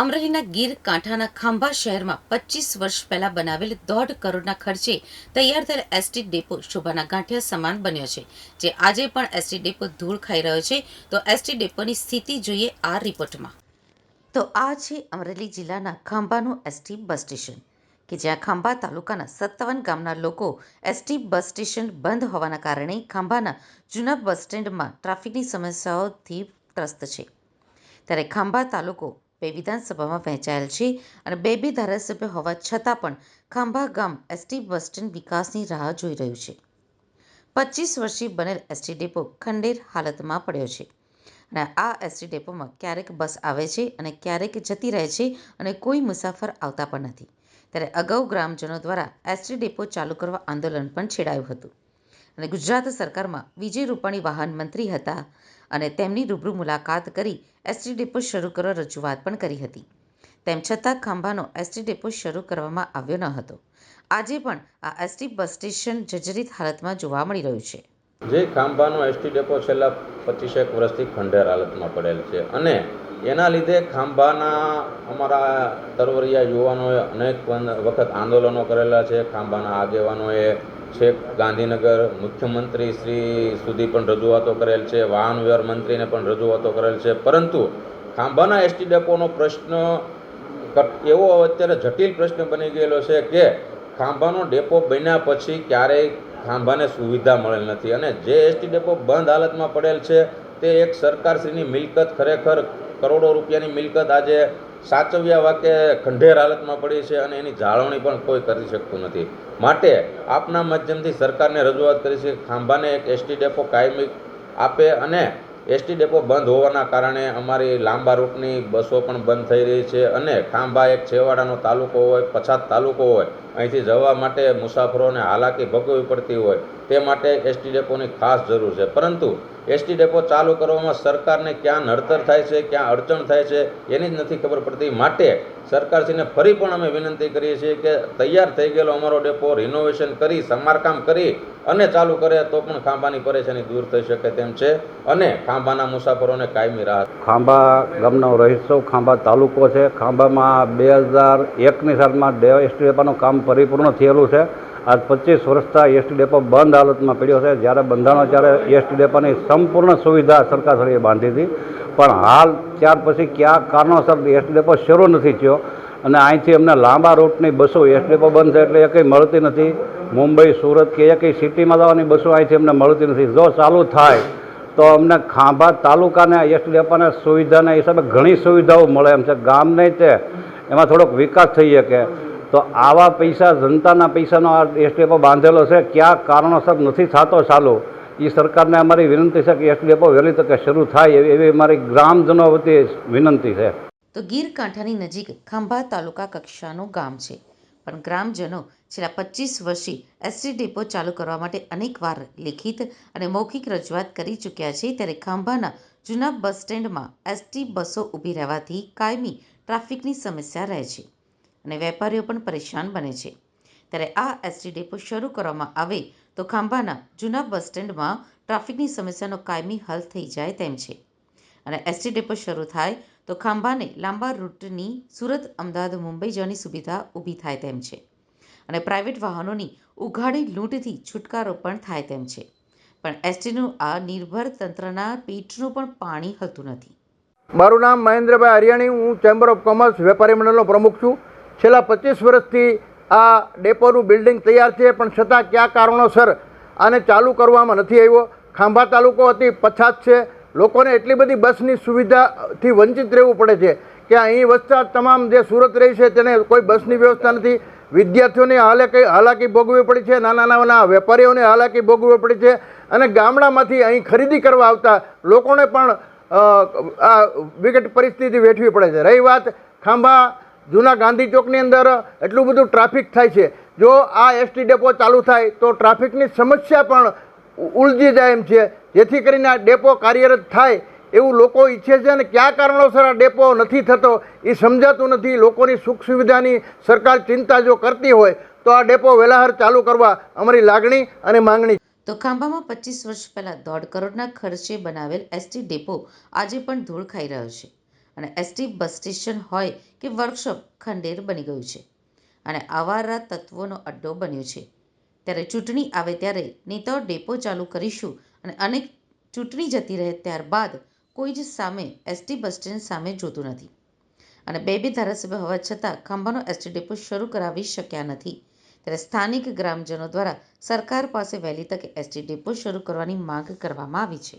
અમરેલીના ગીર કાંઠાના ખાંભા શહેરમાં પચીસ વર્ષ પહેલા બનાવેલ દોઢ કરોડના ખર્ચે તૈયાર થયેલ એસટી ડેપો શોભાના ગાંઠિયા સમાન બન્યો છે. જે આજે પણ એસટી ડેપો ધૂળ ખાઈ રહ્યો છે. તો એસટી ડેપોની સ્થિતિ જોઈએ આ રિપોર્ટમાં. તો આ છે અમરેલી જિલ્લાના ખાંભાનું એસટી બસ સ્ટેશન, કે જ્યાં ખાંભા તાલુકાના સત્તાવન ગામના લોકો એસટી બસ સ્ટેશન બંધ હોવાના કારણે ખાંભાના જૂના બસ સ્ટેન્ડમાં ટ્રાફિકની સમસ્યાઓથી ત્રસ્ત છે. ત્યારે ખાંભા તાલુકો બે વિધાનસભામાં વહેંચાયેલ છે અને બે બે ધારાસભ્ય હોવા છતાં પણ ખાંભા ગામ એસટી બસ સ્ટેન્ડ વિકાસની રાહ જોઈ રહ્યું છે. પચીસ વર્ષથી બનેલ એસટી ડેપો ખંડેર હાલતમાં પડ્યો છે અને આ એસટી ડેપોમાં ક્યારેક બસ આવે છે અને ક્યારેક જતી રહે છે અને કોઈ મુસાફર આવતા પણ નથી. ત્યારે અગાઉ ગ્રામજનો દ્વારા એસટી ડેપો ચાલુ કરવા આંદોલન પણ છેડાયું હતું. અને ગુજરાત સરકારમાં વિજય રૂપાણી વાહન મંત્રી હતા અને તેમની રૂબરૂ મુલાકાત કરી એસટી ડેપો શરૂ કરવા રજૂઆત પણ કરી હતી. તેમ છતાં ખાંભાનો એસટી ડેપો શરૂ કરવામાં આવ્યો ન હતો. આજે પણ આ એસટી બસ સ્ટેશન જર્જરિત હાલતમાં જોવા મળી રહ્યું છે. જે ખાંભાનો એસટી ડેપો છેલ્લા પચીસેક વર્ષથી ખંડેર હાલતમાં પડેલ છે અને એના લીધે ખાંભાના અમારા તરવરિયા યુવાનોએ અનેક વખત આંદોલનો કરેલા છે. ખાંભાના આગેવાનોએ છેક ગાંધીનગર મુખ્યમંત્રી શ્રી સુધી પણ રજૂઆતો કરેલ છે. વાહન વ્યવહાર મંત્રીને પણ રજૂઆતો કરેલ છે. પરંતુ ખાંભાના એસટી ડેપોનો પ્રશ્ન એવો અત્યારે જટિલ પ્રશ્ન બની ગયેલો છે કે ખાંભાનો ડેપો બન્યા પછી ક્યારેય ખાંભાને સુવિધા મળેલ નથી. અને જે એસટી ડેપો બંધ હાલતમાં પડેલ છે, તે એક સરકારશ્રીની મિલકત ખરેખર કરોડો રૂપિયાની મિલકત આજે સાચવ્યા વાકે ખંડેર હાલતમાં પડી છે અને એની જાળવણી પણ કોઈ કરી શકતું નથી. માટે આપના માધ્યમથી સરકારને રજૂઆત કરી છે ખાંભાને એક એસટી ડેપો કાયમી આપે અને એસટી ડેપો બંધ હોવાના કારણે અમારી લાંબા રૂટની બસો પણ બંધ થઈ રહી છે અને ખાંભા એક છેવાડાનો તાલુકો હોય, પછાત તાલુકો હોય અહીંથી જવા માટે મુસાફરોને હાલાકી ભોગવવી પડતી હોય તે માટે એસટી ડેપોની ખાસ જરૂર છે. પરંતુ એસટી ડેપો ચાલુ કરવામાં સરકારને ક્યાં નડતર થાય છે, ક્યાં અડચણ થાય છે, એની જ નથી ખબર પડતી. માટે સરકારશ્રીને ફરી પણ અમે વિનંતી કરીએ છીએ કે તૈયાર થઈ ગયેલો અમારો ડેપો રિનોવેશન કરી, સમારકામ કરી અને ચાલુ કરે તો પણ ખાંભાની પરેશાની દૂર થઈ શકે તેમ છે અને ખાંભાના મુસાફરોને કાયમી રાહત. ખાંભા ગામનો રહીશો ખાંભા તાલુકો છે. ખાંભામાં બે હજાર એકની સાલમાં ડે એસટી ડેપાનું કામ પરિપૂર્ણ થયેલું છે. આજ પચીસ વર્ષથી એસટી ડેપો બંધ હાલતમાં પડ્યો છે. જ્યારે બંધાણો ત્યારે એસટી ડેપાની સંપૂર્ણ સુવિધા સરકારશ્રીએ બાંધી હતી. પણ હાલ, ત્યાર પછી કયા કારણોસર એસટી ડેપો શરૂ નથી થયો અને અહીંથી અમને લાંબા રૂટની બસો એસટી ડેપો બંધ છે એટલે કંઈ મળતી નથી. મુંબઈ, સુરત કે કંઈ સિટીમાં જવાની બસો અહીંથી અમને મળતી નથી. જો ચાલુ થાય, તો અમને ખાંભા તાલુકાને એસટી ડેપાને સુવિધાના હિસાબે ઘણી સુવિધાઓ મળે એમ છે. ગામને તે, એમાં થોડોક વિકાસ થઈ શકે. તો આવા પૈસા, જનતાના પૈસાનો આ એસટી ડેપો બાંધેલો છે, કયા કારણોસર નથી થતો ચાલુ. એ સરકારને અમારી વિનંતી છે કે ડેપો વહેલી તકે શરૂ થાય એવી એવી અમારી ગ્રામજનો વતી વિનંતી છે. તો ગીર કાંઠાની નજીક ખાંભા તાલુકા કક્ષાનું ગામ છે. પણ ગ્રામજનો છેલ્લા પચીસ વર્ષથી એસટી ડેપો ચાલુ કરવા માટે અનેકવાર લેખિત અને મૌખિક રજૂઆત કરી ચૂક્યા છે, ત્યારે ખાંભાના જૂના બસ સ્ટેન્ડમાં એસટી બસો ઊભી રહેવાથી કાયમી ટ્રાફિકની સમસ્યા રહે છે. અને વેપારીઓ પણ પરેશાન બને છે. ત્યારે આ એસટી ડેપો શરૂ કરવામાં આવે તો ખાંભાના જૂના બસ સ્ટેન્ડમાં ટ્રાફિકની સમસ્યાનો કાયમી હલ થઈ જાય તેમ છે. અને એસટી ડેપો શરૂ થાય તો ખાંભાને લાંબા રૂટની સુરત, અમદાવાદ, મુંબઈ જવાની સુવિધા ઊભી થાય તેમ છે. અને પ્રાઇવેટ વાહનોની ઉઘાડી લૂંટથી છુટકારો પણ થાય તેમ છે. પણ એસટીનું આ નિર્ભર તંત્રના પીઠનું પણ પાણી હલતું નથી. મારું નામ મહેન્દ્રભાઈ હરિયાણી, હું ચેમ્બર ઓફ કોમર્સ વેપારી મંડળનો પ્રમુખ છું. છેલ્લા પચીસ વર્ષથી આ ડેપોનું બિલ્ડિંગ તૈયાર છે, પણ છતાં કયા કારણોસર આને ચાલુ કરવામાં નથી આવ્યો? ખાંભા તાલુકો અતિ પછાત છે. લોકોને એટલી બધી બસની સુવિધાથી વંચિત રહેવું પડે છે કે અહીં વસતા તમામ જે સુરત રહી છે, તેને કોઈ બસની વ્યવસ્થા નથી. વિદ્યાર્થીઓને હાલે કંઈ હાલાકી ભોગવવી પડી છે? નાના નાના વેપારીઓને હાલાકી ભોગવવી પડી છે? અને ગામડામાંથી અહીં ખરીદી કરવા આવતા લોકોને પણ આ વિકટ પરિસ્થિતિ વેઠવી પડે છે. રહી વાત ખાંભા જૂના ગાંધી ચોકની અંદર એટલું બધું ટ્રાફિક થાય છે. જો આ એસટી ડેપો ચાલુ થાય તો ટ્રાફિકની સમસ્યા પણ ઉલજી જાય એમ છે. જેથી કરીને આ ડેપો કાર્યરત થાય એવું લોકો ઈચ્છે છે અને કયા કારણોસર આ ડેપો નથી થતો એ સમજાતું નથી. લોકોની સુખ સુવિધાની સરકાર ચિંતા જો કરતી હોય તો આ ડેપો વહેલાહર ચાલુ કરવા અમારી લાગણી અને માંગણી તો ખાંભામાં પચીસ વર્ષ પહેલાં દોઢ કરોડના ખર્ચે બનાવેલ એસટી ડેપો આજે પણ ધૂળ ખાઈ રહ્યો છે. અને એસટી બસ સ્ટેશન હોય કે વર્કશોપ ખંડેર બની ગયું છે. અને આવારા તત્વોનો અડ્ડો બન્યો છે. ત્યારે ચૂંટણી આવે ત્યારે નેતાઓ ડેપો ચાલુ કરીશું અને અનેક ચૂંટણી જતી રહે ત્યારબાદ કોઈ જ સામે એસટી બસ સ્ટેન્ડ સામે જોતું નથી. અને બે બે ધારાસભ્ય હોવા છતાં ખાંભાનો એસટી ડેપો શરૂ કરાવી શક્યા નથી. ત્યારે સ્થાનિક ગ્રામજનો દ્વારા સરકાર પાસે વહેલી તકે એસટી ડેપો શરૂ કરવાની માંગ કરવામાં આવી છે.